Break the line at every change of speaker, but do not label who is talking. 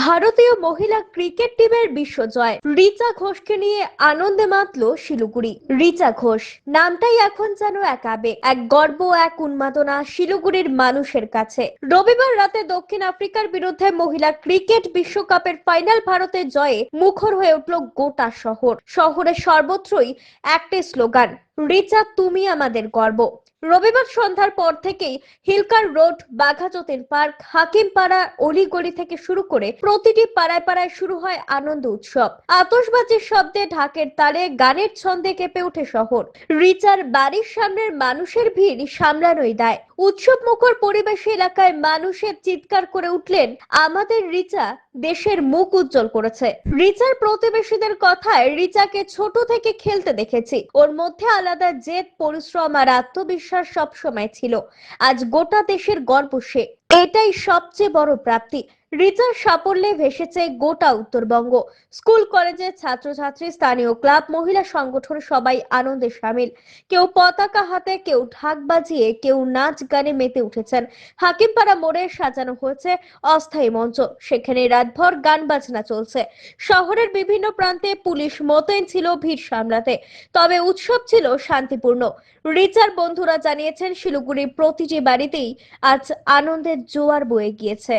ভারতীয় মহিলা ক্রিকেট টিমের বিশ্বজয়। রিচা ঘোষকে নিয়ে আনন্দে মাতল শিলিগুড়ি। রিচা ঘোষ, নামটাই এখন যেন এক আবেগ, এক গর্ব, এক উন্মাদনা শিলিগুড়ির মানুষের কাছে। রবিবার রাতে দক্ষিণ আফ্রিকার বিরুদ্ধে মহিলা ক্রিকেট বিশ্বকাপের ফাইনাল ভারতের জয়ে মুখর হয়ে উঠল গোটা শহর। শহরের সর্বত্রই একটাই স্লোগান, রিচা, তুমি আমাদের গর্ব। রবিবার সন্ধ্যার পর থেকেই hill cart road Baghajatin park, Hakimpara, অলিগলি থেকে শুরু করে প্রতিটি পাড়ায় পাড়ায় শুরু হয় আনন্দ উৎসব। আতশবাজির শব্দে ঢাকের তালে গানের ছন্দে কেঁপে ওঠে শহর। রিচার বাড়ির সামনের মানুষের ভিড় সামলানোই দায়। উৎসব মুখর পরিবেশে এলাকায় মানুষের চিৎকার করে উঠলেন আমাদের রিচা, দেশের মুখ উজ্জ্বল করেছে। রিচার প্রতিবেশীদের কথায় রিচাকে ছোট থেকে খেলতে দেখেছি। ওর মধ্যে আলাদা জেদ, পরিশ্রম আর আত্মবিশ্বাস সবসময় ছিল। আজ গোটা দেশের গর্ব সে। এটাই সবচেয়ে বড় প্রাপ্তি। রিচার সাফল্যে ভেসেছে গোটা উত্তরবঙ্গ। স্কুল কলেজের ছাত্রছাত্রী, স্থানীয় ক্লাব, মহিলা সংগঠন সবাই আনন্দে সামিল। কেউ পতাকা হাতে, কেউ ঢাক বাজিয়ে, কেউ নাচ গানে মেতে উঠেছেন। হাকিমপাড়া মোড়ে সাজানো হয়েছে অস্থায়ী মঞ্চ। সেখানে রাতভর গান বাজনা চলছে। শহরের বিভিন্ন প্রান্তে পুলিশ মোতায়েন ছিল ভিড় সামলাতে। তবে উৎসব ছিল শান্তিপূর্ণ। রিচার বন্ধুরা জানিয়েছেন, শিলিগুড়ির প্রতিটি বাড়িতেই আজ আনন্দের জোয়ার বয়ে গিয়েছে।